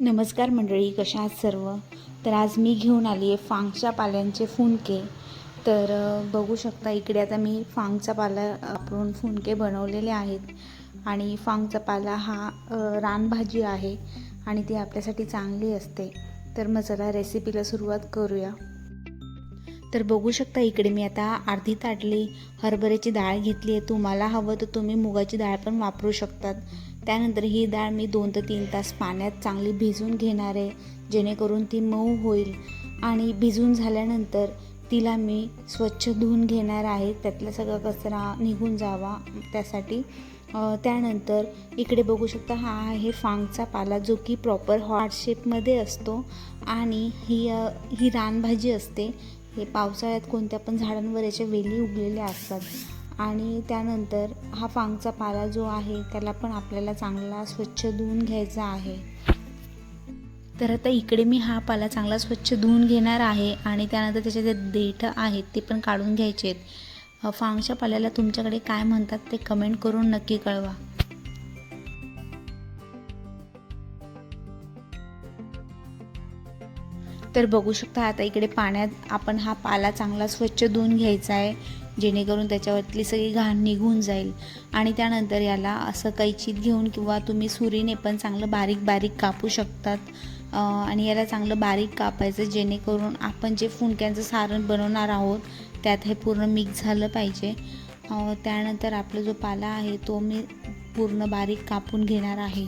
नमस्कार मंडळी कशा आहात सर्व? तर आज मी घेऊन आली आहे फांगच्या पाल्यांचे फुनके तर बघू शकता इकडे आता मी फांगचा पाला वापरून फुनके बनवलेले आहेत. आणि फांगचा पाला हा रानभाजी आहे आणि ती आपल्यासाठी चांगली असते. तर मग चला रेसिपीला सुरुवात करूया. तर बघू शकता इकडे मी आता अर्धी ताटली हरभऱ्याची डाळ घेतली आहे तुम्हाला हवं तर तुम्ही मुगाची डाळ पण वापरू शकतात. त्यानंतर ही डाळ मी दोन ते तीन तास पाण्यात चांगली भिजून घेणार आहे जेणेकरून ती मऊ होईल. आणि भिजून झाल्यानंतर तिला मी स्वच्छ धुवून घेणार आहे. त्यातला सगळा कचरा निघून जावा त्यासाठी. त्यानंतर इकडे बघू शकता हा आहे फांगचा पाला जो की प्रॉपर हॉट शेपमध्ये असतो. आणि ही ही रानभाजी असते. हे पावसाळ्यात कोणत्या पण झाडांवर याच्या वेली उगलेल्या असतात. आणि त्यानंतर हा फांगचा पाला जो आहे त्याला पण आपल्याला चांगला स्वच्छ धुवून घ्यायचा आहे. तर आता इकडे मी हा पाला चांगला स्वच्छ धुवून घेणार आहे आणि त्यानंतर त्याचे जे देठ आहेत ते पण काढून घ्यायचे आहेत फांगच्या पाल्याला तुमच्याकडे काय म्हणतात ते कमेंट करून नक्की कळवा. तर बघू शकता आता इकडे पाण्यात आपण हा पाला चांगला स्वच्छ धुवून घ्यायचा आहे जेणेकरून त्याच्यावरतली सगळी घाण निघून जाईल. आणि त्यानंतर याला असं कैचीत घेऊन किंवा तुम्ही सुरीने पण चांगलं बारीक बारीक कापू शकतात. आणि याला चांगलं बारीक कापायचं जेणेकरून आपण जे फुंक्यांचं सारण बनवणार आहोत त्यात हे पूर्ण मिक्स झालं पाहिजे. त्यानंतर आपला जो पाला आहे तो मी पूर्ण बारीक कापून घेणार आहे.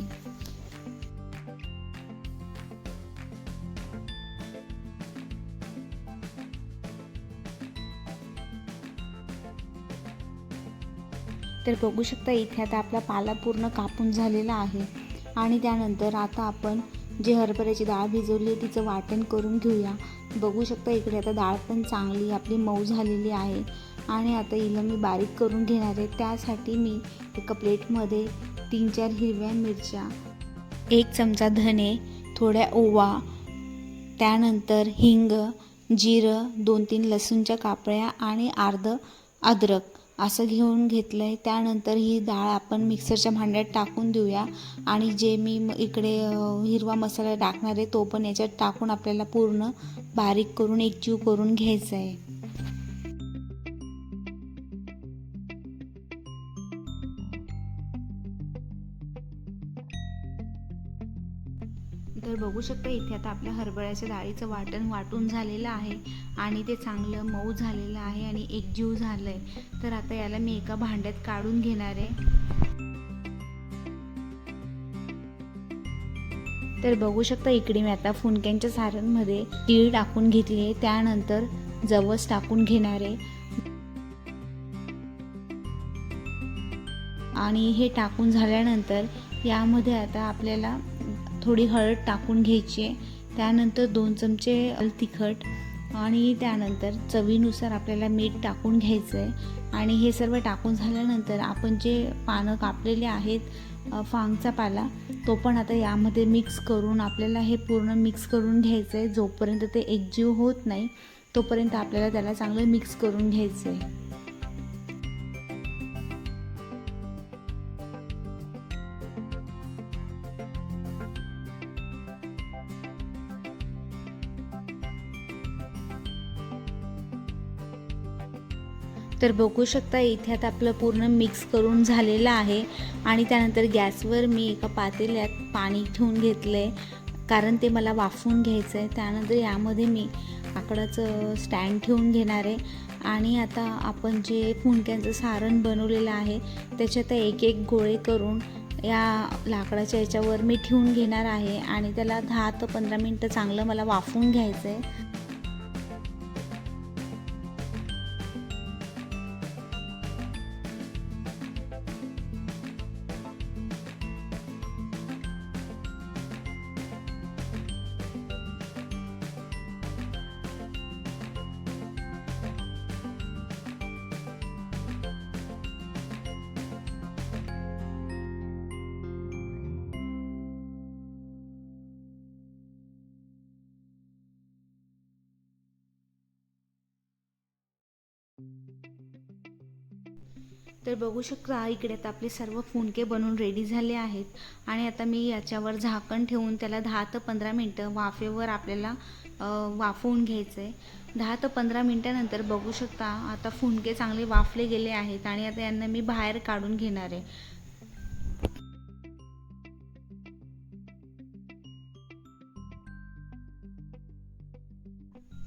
तर बघू शकता इथे आता आपला पाला पूर्ण कापून झालेला आहे. आणि त्यानंतर आता आपण जे हरभऱ्याची डाळ भिजवली आहे तिचं वाटण करून घेऊया. बघू शकता इकडे आता डाळ पण चांगली आपली मऊ झालेली आहे. आणि आता हिला मी बारीक करून घेणार आहे. त्यासाठी मी एका प्लेटमध्ये तीन चार हिरव्या मिरच्या एक चमचा धने थोड्या ओवा त्यानंतर हिंग जिरं दोन तीन लसूणच्या कापळ्या आणि अर्ध अद्रक असं घेऊन घेतलं आहे त्यानंतर ही डाळ आपण मिक्सरच्या भांड्यात टाकून देऊया. आणि जे मी इकडे हिरवा मसाला टाकणार आहे तो पण याच्यात टाकून आपल्याला पूर्ण बारीक करून एकजीव करून घ्यायचा आहे. तर बघू शकता इथे आता आपल्या हरभऱ्याच्या डाळीचं वाटण वाटून झालेलं आहे आणि ते चांगलं मऊ झालेलं आहे आणि एकजीव झालं आहे तर आता याला मी एका भांड्यात काढून घेणार आहे. तर बघू शकता इकडे मी आता फुनक्यांच्या सारणमध्ये तीळ टाकून घेतली आहे. त्यानंतर जवस टाकून घेणार आहे. आणि हे टाकून झाल्यानंतर यामध्ये आता आपल्याला थोडी हळद टाकून घ्यायची आहे. त्यानंतर दोन चमचे अल तिखट आणि त्यानंतर चवीनुसार आपल्याला मीठ टाकून घ्यायचं आहे आणि हे सर्व टाकून झाल्यानंतर आपण जे पानं कापलेले आहेत फांगचा पाला तो पण आता यामध्ये मिक्स करून आपल्याला हे पूर्ण मिक्स करून घ्यायचं आहे जोपर्यंत ते एकजीव होत नाही तोपर्यंत आपल्याला त्याला चांगलं मिक्स करून घ्यायचं आहे तर बघू शकता इथे आता आपलं पूर्ण मिक्स करून झालेलं आहे. आणि त्यानंतर गॅसवर मी एका पातेल्यात पाणी ठेवून घेतलं आहे कारण ते मला वाफवून घ्यायचं आहे त्यानंतर यामध्ये मी आकडाचं स्टँड ठेवून घेणार आहे. आणि आता आपण जे फुंडक्यांचं सारण बनवलेलं आहे त्याच्यात एक एक गोळे करून या लाकडाच्या याच्यावर मी ठेवून घेणार आहे. आणि त्याला दहा ते पंधरा मिनटं चांगलं मला वाफवून घ्यायचं आहे तर बघू शकता इकडे आता आपले सर्व फुणके बनवून रेडी झाले आहेत. आणि आता मी याच्यावर झाकण ठेवून त्याला दहा ते पंधरा मिनटं वाफेवर आपल्याला वाफवून घ्यायचं आहे दहा ते पंधरा मिनटानंतर बघू शकता आता फुणके चांगले वाफले गेले आहेत आणि आता यांना मी बाहेर काढून घेणार आहे.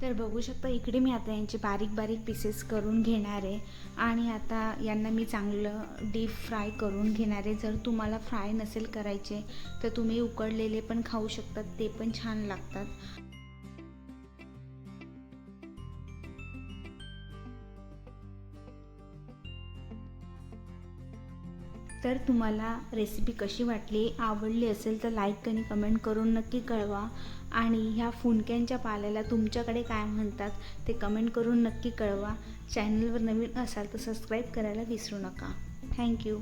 तर बघू शकता इकडे मी आता यांचे बारीक बारीक पीसेस करून घेणार आहे. आणि आता यांना मी चांगलं डीप फ्राय करून घेणार आहे. जर तुम्हाला फ्राय नसेल करायचे तर तुम्ही उकडलेले पण खाऊ शकतात ते पण छान लागतात. तर तुम्हाला रेसिपी कशी वाटली आवडली असेल तर लाईक आणि कमेंट करून नक्की कळवा. आणि ह्या फुनक्यांच्या पाल्याला तुमच्याकडे काय म्हणतात ते कमेंट करून नक्की कळवा. चॅनलवर नवीन असाल तर सबस्क्राईब करायला विसरू नका. थँक्यू